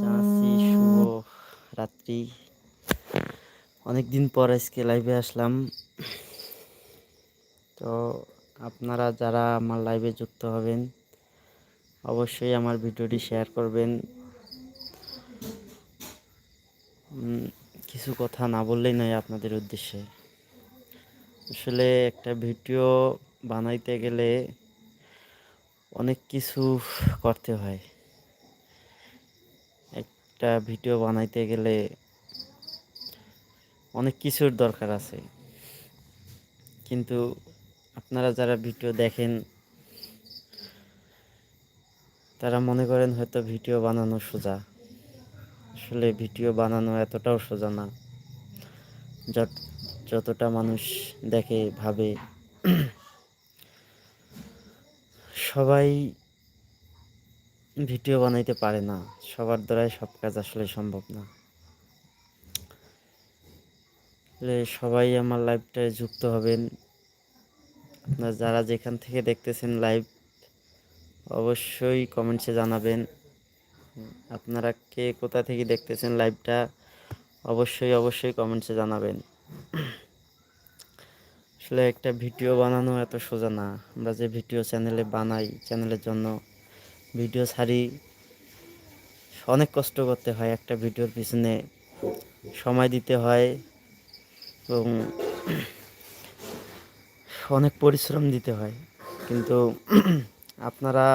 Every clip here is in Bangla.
জানাচ্ছি শুভ রাত্রি। অনেকদিন পর আজকে লাইভে আসলাম। তো আপনারা যারা আমার লাইভে যুক্ত হবেন, অবশ্যই আমার ভিডিওটি শেয়ার করবেন। কিছু কথা না বললেই নয় আপনাদের উদ্দেশ্যে। আসলে একটা ভিডিও বানাইতে গেলে অনেক কিছু করতে হয়। একটা ভিডিও বানাইতে গেলে অনেক কিছুর দরকার আছে। কিন্তু আপনারা যারা ভিডিও দেখেন, তারা মনে করেন হয়তো ভিডিও বানানো সোজা। আসলে ভিডিও বানানো এতটাও সোজা না। যত, যতটা মানুষ দেখে, ভাবে। সবাই ভিডিও বানাইতে পারে না। সবার দ্বারাই সব কাজ আসলে সম্ভব না। সবাই আমার লাইভটায় যুক্ত হবেন। আপনারা যারা যেখান থেকে দেখতেছেন লাইভ অবশ্যই কমেন্টসে জানাবেন। আপনারা কে কোথা থেকে দেখতেছেন লাইভটা অবশ্যই অবশ্যই কমেন্টসে জানাবেন। আসলে একটা ভিডিও বানানো এত সোজা না। আমরা যে ভিডিও চ্যানেলে বানাই চ্যানেলের জন্য ভিডিও ছাড়ি। অনেক কষ্ট করতে হয় একটা ভিডিওর পিছনে। সময় দিতে হয় এবং অনেক পরিশ্রম দিতে হয়। কিন্তু আপনারা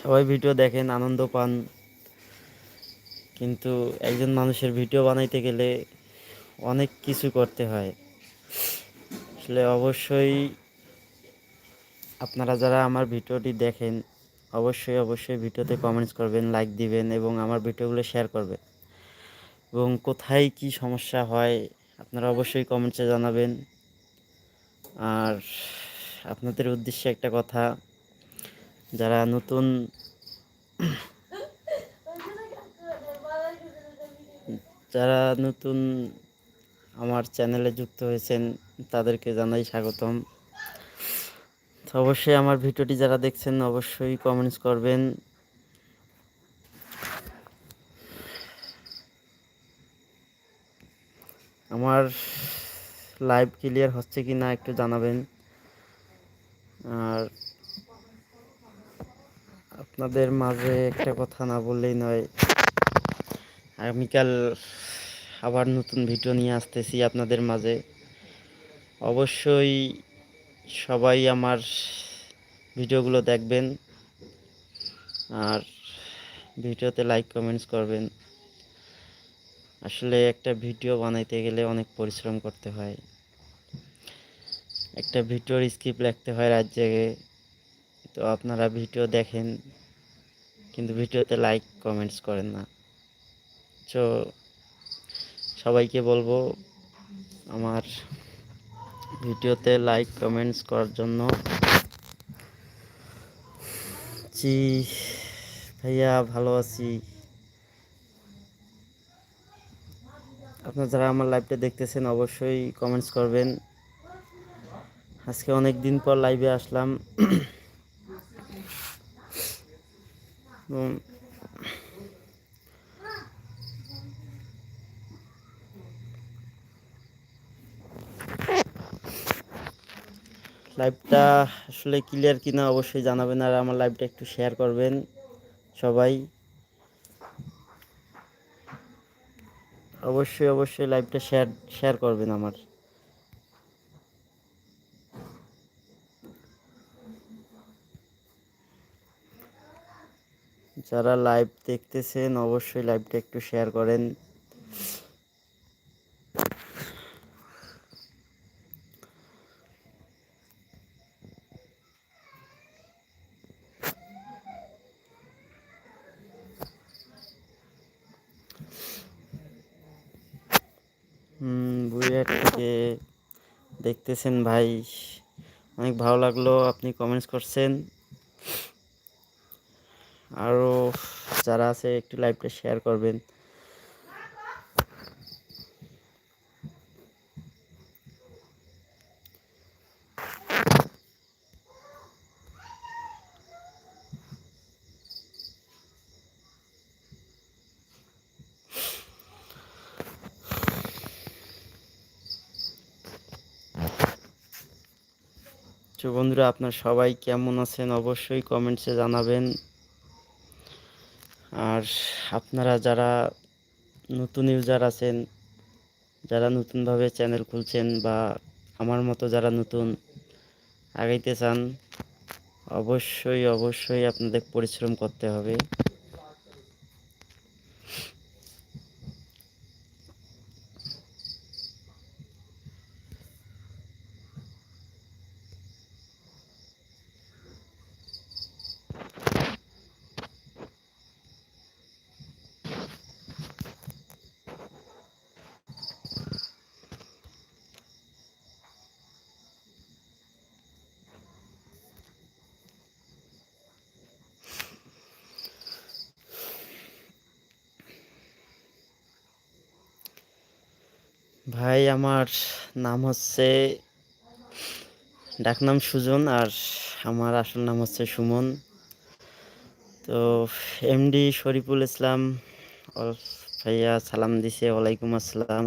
সবাই ভিডিও দেখেন, আনন্দ পান। কিন্তু একজন মানুষের ভিডিও বানাইতে গেলে অনেক কিছু করতে হয়। আসলে অবশ্যই আপনারা যারা আমার ভিডিওটি দেখেন অবশ্যই অবশ্যই ভিডিওতে কমেন্টস করবেন লাইক দিবেন এবং আমার ভিডিওগুলো শেয়ার করবেন। এবং কোথায় কি সমস্যা হয়, আপনারা অবশ্যই কমেন্টসে জানাবেন। আর আপনাদের উদ্দেশ্যে একটা কথা, যারা নতুন যারা নতুন আমার চ্যানেলে যুক্ত হয়েছেন, তাদেরকে জানাই স্বাগতম। অবশ্যই আমার ভিডিওটি যারা দেখছেন অবশ্যই কমেন্টস করবেন। আমার লাইভ ক্লিয়ার হচ্ছে কি না একটু জানাবেন। আর আপনাদের মাঝে একটা কথা না বললেই নয় আগামীকাল আবার নতুন ভিডিও নিয়ে আসতেছি আপনাদের মাঝে। অবশ্যই সবাই আমার ভিডিওগুলো দেখবেন আর ভিডিওতে লাইক কমেন্টস করবেন। আসলে একটা ভিডিও বানাইতে গেলে অনেক পরিশ্রম করতে হয়। একটা ভিডিওর স্ক্রিপ্ট লিখতে হয় রাত জেগে। তো আপনারা ভিডিও দেখেন, কিন্তু ভিডিওতে লাইক কমেন্টস করেন না। তো সবাইকে বলব, আমার ভিডিওতে লাইক, কমেন্টস করার জন্য। জি, ভাইয়া ভালো আছি। আপনারা যারা আমার লাইভটা দেখতেছেন, অবশ্যই কমেন্টস করবেন। আজকে অনেক দিন পর লাইভে আসলাম। লাইভটা আসলে ক্লিয়ার কিনা অবশ্যই জানাবেন আর আমার লাইভটা একটু শেয়ার করবেন সবাই। অবশ্যই অবশ্যই লাইভটা শেয়ার শেয়ার করবেন আমার। যারা লাইভ দেখতেছেন, অবশ্যই লাইভটা একটু শেয়ার করেন। হুম থেকে দেখতেছেন ভাই। অনেক ভালো লাগল, আপনি কমেন্টস করছেন। আরও যারা আছে একটু লাইভটা শেয়ার করবেন। তো বন্ধুরা, আপনার সবাই কেমন আছেন অবশ্যই কমেন্টসে জানাবেন। আর আপনারা যারা নতুন ইউজার আছেন, যারা নতুনভাবে চ্যানেল খুলছেন বা আমার মতো যারা নতুন আগাইতে চান, অবশ্যই অবশ্যই আপনাদের পরিশ্রম করতে হবে। ভাই, আমার নাম হচ্ছে ডাকনাম সুজন আর আমার আসল নাম হচ্ছে সুমন। তো এমডি শরীফুল ইসলাম ভাইয়া সালাম দিছে, ওয়ালাইকুম আসসালাম।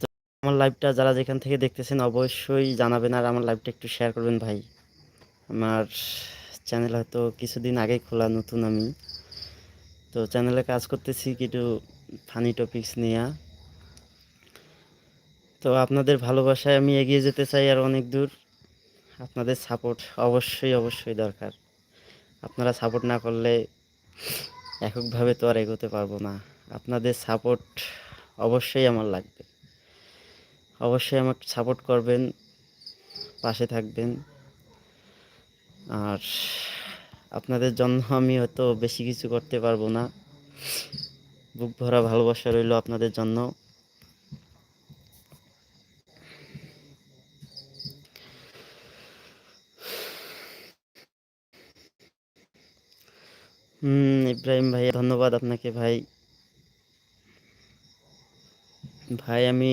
তো আমার লাইভটা যারা যেখান থেকে দেখতেছেন অবশ্যই জানাবেন আর আমার লাইভটা একটু শেয়ার করবেন ভাই। আমার চ্যানেল হয়তো কিছুদিন আগেই খোলা, নতুন আমি। তো চ্যানেলে কাজ করতেছি, কিছু ফানি টপিকস নিয়ে। তো আপনাদের ভালোবাসায় আমি এগিয়ে যেতে চাই আর অনেক দূর। আপনাদের সাপোর্ট অবশ্যই অবশ্যই দরকার। আপনারা সাপোর্ট না করলে এককভাবে তো আর এগোতে পারব না। আপনাদের সাপোর্ট অবশ্যই আমার লাগবে। অবশ্যই আমাকে সাপোর্ট করবেন, পাশে থাকবেন। আর আপনাদের জন্য আমি হয়তো বেশি কিছু করতে পারব না। বুক ভরা ভালোবাসা রইল আপনাদের জন্য। হুম, ইব্রাহিম ভাই ধন্যবাদ আপনাকে ভাই। ভাই, আমি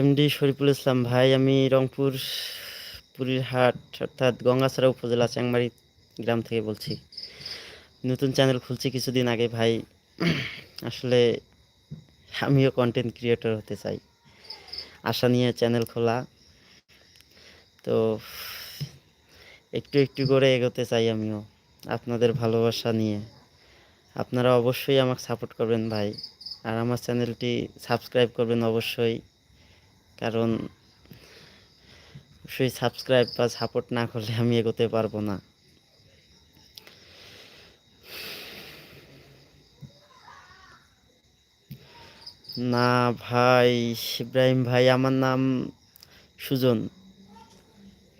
এমডি শরীফুল ইসলাম ভাই, আমি রংপুর পুরীর হাট, অর্থাৎ গঙ্গাছড়া উপজেলা চ্যাংমারি গ্রাম থেকে বলছি। নতুন চ্যানেল খুলছি কিছুদিন আগে ভাই। আসলে আমিও কন্টেন্ট ক্রিয়েটর হতে চাই। আশা নিয়ে চ্যানেল খোলা। তো একটু একটু করে এগোতে চাই আমিও। আপনাদের ভালোবাসা নিয়ে। আপনারা অবশ্যই আমাকে সাপোর্ট করবেন ভাই। আর আমার চ্যানেলটি সাবস্ক্রাইব করবেন অবশ্যই। কারণ, অবশ্যই সাবস্ক্রাইব বা সাপোর্ট না করলে আমি এগোতে পারব না। না ভাই, ইব্রাহিম ভাই, আমার নাম সুজন,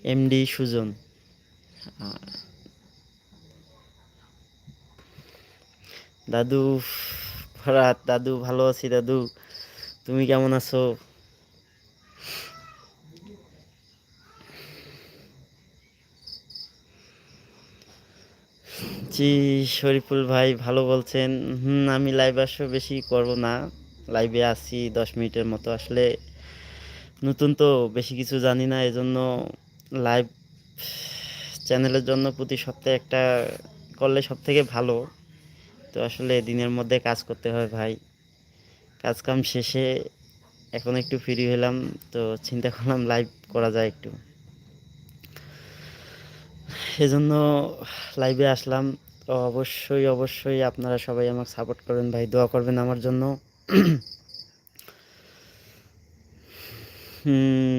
এমডি সুজন। দাদু ফরাত দাদু ভালো আছি, দাদু। তুমি কেমন আছো? জি, শরীফুল ভাই ভালো বলছেন। হুম, আমি লাইভ আসো, বেশি করব না। লাইভে আসি দশ মিনিটের মতো। আসলে নতুন তো বেশি কিছু জানি না, এজন্য লাইভ চ্যানেলের জন্য প্রতি সপ্তাহে একটা করলে সব থেকে ভালো। তো আসলে দিনের মধ্যে কাজ করতে হয় ভাই। কাজ কাম শেষে এখন একটু ফ্রি হলাম, তো চিন্তা করলাম লাইভ করা যায় একটু। সেজন্য লাইভে আসলাম। তো অবশ্যই অবশ্যই আপনারা সবাই আমাকে সাপোর্ট করবেন ভাই, দোয়া করবেন আমার জন্য।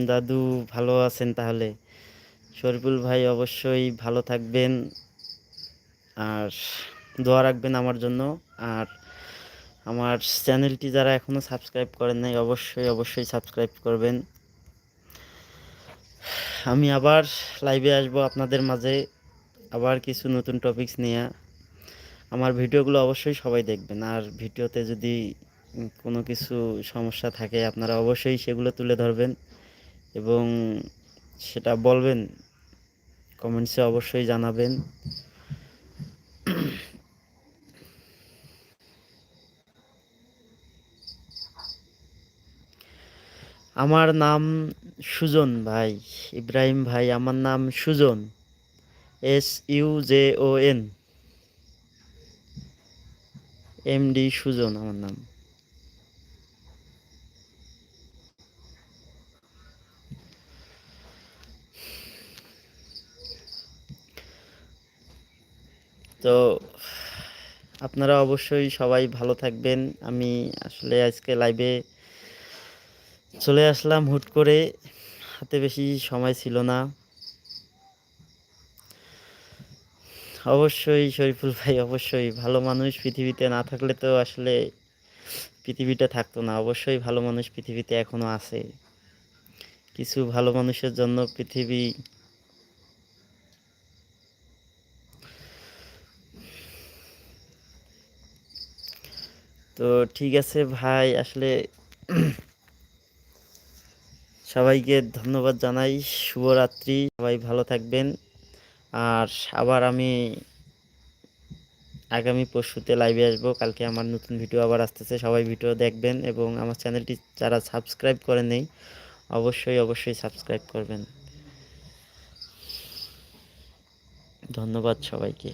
দাদু ভালো আছেন তাহলে? শরীফুল ভাই অবশ্যই ভালো থাকবেন আর দোয়া রাখবেন আমার জন্য। আর আমার চ্যানেলটি যারা এখনও সাবস্ক্রাইব করেন নাই, অবশ্যই অবশ্যই সাবস্ক্রাইব করবেন। আমি আবার লাইভে আসব আপনাদের মাঝে আবার কিছু নতুন টপিকস নিয়ে। আমার ভিডিওগুলো অবশ্যই সবাই দেখবেন। আর ভিডিওতে যদি কোনো কিছু সমস্যা থাকে, আপনারা অবশ্যই সেগুলো তুলে ধরবেন এবং সেটা বলবেন। কমেন্টসে অবশ্যই জানাবেন। আমার নাম সুজন ভাই, ইব্রাহিম ভাই, আমার নাম Sujan, S U J O N, M D Sujan আমার নাম। তো, আপনারা অবশ্যই সবাই ভালো থাকবেন। আমি আসলে আজকে লাইভে চলে আসলাম হুট করে, হাতে বেশি সময় ছিল না। অবশ্যই শরীফুল ভাই, অবশ্যই ভালো মানুষ পৃথিবীতে না থাকলে তো আসলে পৃথিবীটা থাকতো না। অবশ্যই ভালো মানুষ পৃথিবীতে এখনও আছে। কিছু ভালো মানুষের জন্য পৃথিবী তো ঠিক আছে ভাই, আসলে সবাইকে ধন্যবাদ জানাই, শুভরাত্রি, সবাই ভালো থাকবেন। আর আবার আমি আগামী পরশুতে লাইভে আসব, কালকে আমার নতুন ভিডিও আবার আসতেছে, সবাই ভিডিও দেখবেন এবং আমার চ্যানেলটি যারা সাবস্ক্রাইব করে নেই, অবশ্যই অবশ্যই সাবস্ক্রাইব করবেন। ধন্যবাদ সবাইকে।